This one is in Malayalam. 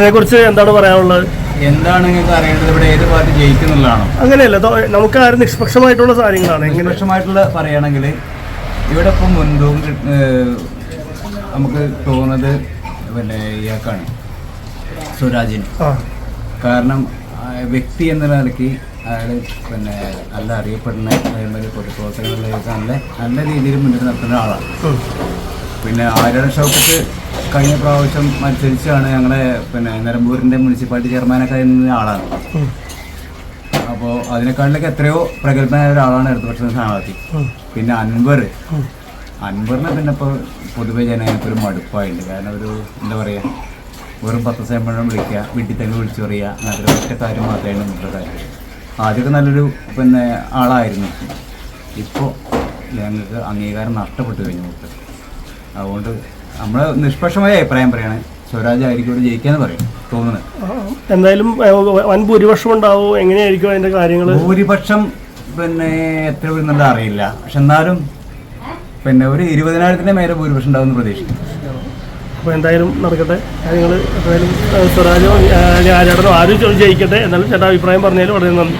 ഇലക്ഷനെ കുറിച്ച് എന്താണ് പറയാനുള്ളത്? എന്താണ് നിങ്ങൾക്ക് അറിയേണ്ടത്? ഇവിടെ ഏത് പാർട്ടി ജയിക്കുന്നുള്ളതാണോ? അങ്ങനെയല്ല നമുക്ക് ആരും നിഷ്പക്ഷമായിട്ടുള്ള കാര്യങ്ങളാണ് നിഷ്പക്ഷമായിട്ടുള്ള പറയുകയാണെങ്കിൽ ഇവിടെ ഇപ്പം മുൻതൂക്കം നമുക്ക് തോന്നുന്നത് പിന്നെ ഇയാൾക്കാണ് സ്വരാജിന്. കാരണം വ്യക്തി എന്ന നിലയ്ക്ക് അയാൾ പിന്നെ നല്ല അറിയപ്പെടുന്ന അതേമാതിരി പൊതുപ്രവർത്തനങ്ങളിലേക്ക് നല്ല നല്ല രീതിയിൽ മുന്നിട്ട് നടത്തുന്ന ആളാണ്. പിന്നെ ആരുടെ ഷൗക്കത്ത് കഴിഞ്ഞ പ്രാവശ്യം മത്സരിച്ചാണ് ഞങ്ങളെ പിന്നെ നിലമ്പൂരിന്റെ മുനിസിപ്പാലിറ്റി ചെയർമാനൊക്കെ ആയിരുന്ന ആളാണ്. അപ്പോ അപ്പോൾ അതിനേക്കാളിലൊക്കെ എത്രയോ പ്രഗത്ഭനായ ഒരാളാണ് ഇടതുപക്ഷ സ്ഥാനാർത്ഥി. പിന്നെ അൻവർ. അൻവറിനെ പിന്നെ ഇപ്പോൾ പൊതുവെ ജനങ്ങൾക്ക് ഒരു മടുപ്പായിട്ടുണ്ട്. കാരണം ഒരു എന്താ പറയുക വെറും പത്ത് ശതമാനം വിളിക്കുക വീട്ടിൽ തന്നെ വിളിച്ചു പറയുക അങ്ങനത്തെ ഒറ്റ കാര്യം മാത്രമേ നമ്മുടെ കാര്യം. ആദ്യമൊക്കെ നല്ലൊരു പിന്നെ ആളായിരുന്നു. ഇപ്പോൾ ഞങ്ങൾക്ക് അംഗീകാരം നഷ്ടപ്പെട്ടു കഴിഞ്ഞു. നമുക്ക് അതുകൊണ്ട് നമ്മൾ നിഷ്പക്ഷമായ അഭിപ്രായം പറയാണ്. സ്വരാജ് ആയിരിക്കും ഇവിടെ ജയിക്കാന്ന് പറയും തോന്നുന്നത്. എന്തായാലും വൻ ഭൂരിപക്ഷം ഉണ്ടാവും? എങ്ങനെയായിരിക്കും അതിന്റെ കാര്യങ്ങൾ ഭൂരിപക്ഷം പിന്നെ എത്ര വരുന്നുണ്ട് അറിയില്ല. പക്ഷെ എന്നാലും പിന്നെ ഒരു ഇരുപതിനായിരത്തിന്റെ മേലെ ഭൂരിപക്ഷം ഉണ്ടാവും പ്രതീക്ഷിക്കും അപ്പോൾ എന്തായാലും നടക്കട്ടെ. കാര്യങ്ങൾ എന്തായാലും സ്വരാജോ ആരോ ആരും ജയിക്കട്ടെ. എന്നാലും ചേട്ടാ അഭിപ്രായം പറഞ്ഞാലും വളരെ നന്ദി.